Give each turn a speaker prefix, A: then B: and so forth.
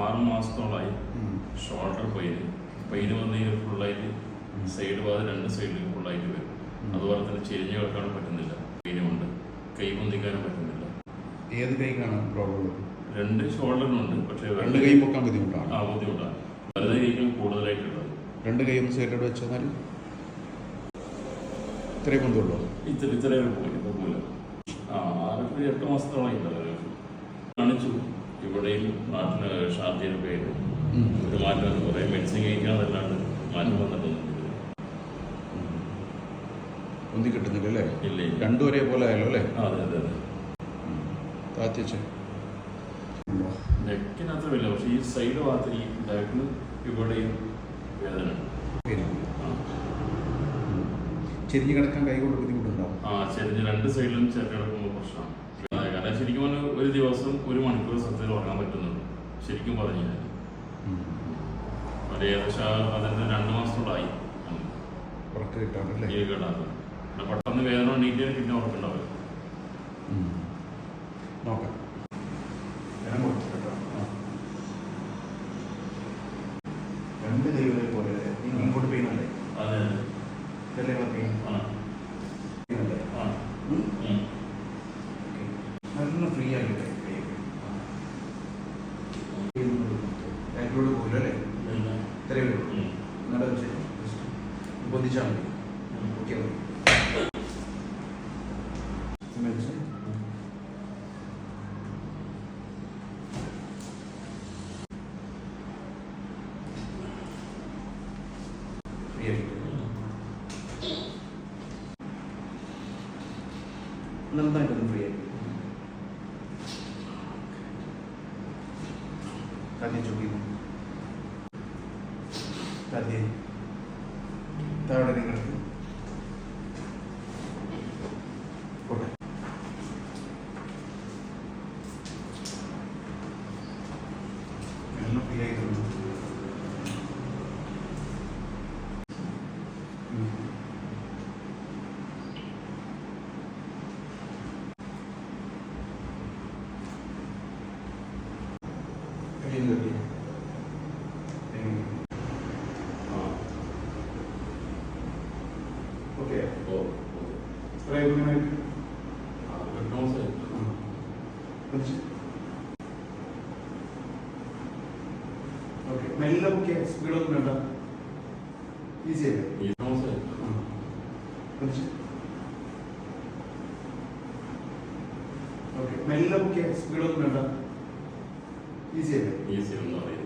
A: ആറ് മാസത്തോളമായി shoulder pain pain വന്ന് കഴിഞ്ഞാൽ ഫുള്ളായിട്ട് സൈഡ് ഭാഗം രണ്ട് സൈഡിലും ഫുള്ളായിട്ട് വരും. അതുപോലെ തന്നെ ചെരിഞ്ഞ് കിടക്കാനും പറ്റുന്നില്ല. പെയിനുമുണ്ട്. കൈ പൊന്തിക്കാനും പറ്റുന്നില്ല.
B: ഏത് കൈക്കാണ് പ്രോബ്ലം
A: രണ്ട് ഷോൾഡറിനുണ്ട് പക്ഷേ
B: രണ്ട് കൈ പൊക്കാൻ ബുദ്ധിമുട്ടാണ്.
A: ആ ബുദ്ധിമുട്ടാണ്. വലത് കൈക്കും കൂടുതലായിട്ടുള്ളത്.
B: രണ്ട് കൈ ഒന്ന് സൈഡിലോട്ട് വെച്ചാൽ ഇത്രയും കൊണ്ടുള്ളൂ
A: ഇത്ര ഇത്രയും പോയി ഇപ്പോൾ പോലും ആ ആറ് എട്ട് മാസത്തോളം കാണിച്ചു. ഇവിടെയും നാട്ടിന് ഷാർജയുടെ പേര് ഒരു മാറ്റം കുറേ മെഡിസിൻ കഴിക്കാന്നല്ലാണ്ട് മാറ്റം വന്നിട്ടൊന്നും
B: ഒന്നി കിട്ടുന്നില്ല അല്ലേ?
A: ഇല്ല
B: രണ്ടും ഒരേപോലെ ആയല്ലോ അല്ലേ?
A: അതെ അതെ അതെ.
B: താത്തി വെച്ച്
A: നെക്കിനത്ര പക്ഷേ ഈ സൈഡ് ഭാഗത്ത് ഈ ബാക്കിൽ ഇവിടെയും വേദന.
B: ചെരിഞ്ഞ് കിടക്കാൻ കൈ കൊണ്ട് ബുദ്ധിമുട്ടുണ്ടാവും
A: ആ ചെരിഞ്ഞ് രണ്ട് സൈഡിലും ചെറിയെടുക്കുമ്പോൾ പ്രശ്നമാണ് അതെ, കാരണം ശരിക്കും പറഞ്ഞാൽ ഒരു ദിവസം ഒരു മണിക്കൂർ സത്യത്തിൽ ഉറങ്ങാൻ പറ്റുന്നുണ്ട്. ശരിക്കും പറഞ്ഞു കഴിഞ്ഞാൽ ഒരു ഏകദേശം അതിന്റെ രണ്ട് മാസത്തോളായി.
B: ഉറക്കം
A: പിന്നെ പെട്ടെന്ന് വേദന ഉണ്ടെങ്കിൽ പിന്നെ ഉറക്കുണ്ടാവില്ല
B: നോക്കാം. ഞാൻ രണ്ട് കൈ പോലെ ഇങ്ങോട്ട് പെയിൻ അല്ലേ?
A: അതെ
B: പെയിൻ.
A: ആ
B: അല്ലേ
A: ആ
B: ഉം.
A: ഉം.
B: നല്ല ഫ്രീ ആയിട്ട് ബാക്കിലോട്ട് പോകില്ല അല്ലേ? ഇത്രയേ ഉള്ളൂ.
A: ഉം.
B: നല്ല ശരി. പൊതിച്ചാൽ മതി. ഓക്കെ ഫ്രീ ആയിട്ട് നന്നായിട്ടൊന്ന് free han hecho vivo. También. ¿Está ahora no quería ir a
A: ആ.
B: ഓക്കെ
A: ഓ, ഓ.
B: പ്രയോജനമായിട്ട്
A: ആ, എട്ട് മാസമായി.
B: ഓക്കെ മെല്ലെ ഓക്കെ സ്പീഡൊന്നും വേണ്ട ഈസി അല്ലേ
A: ഈ മാസമായി.
B: ഓക്കെ മെല്ലെ ഓക്കെ സ്പീഡൊന്നും വേണ്ട ഈസി അല്ലേ
A: ഈസി ഒന്നും അറിയില്ല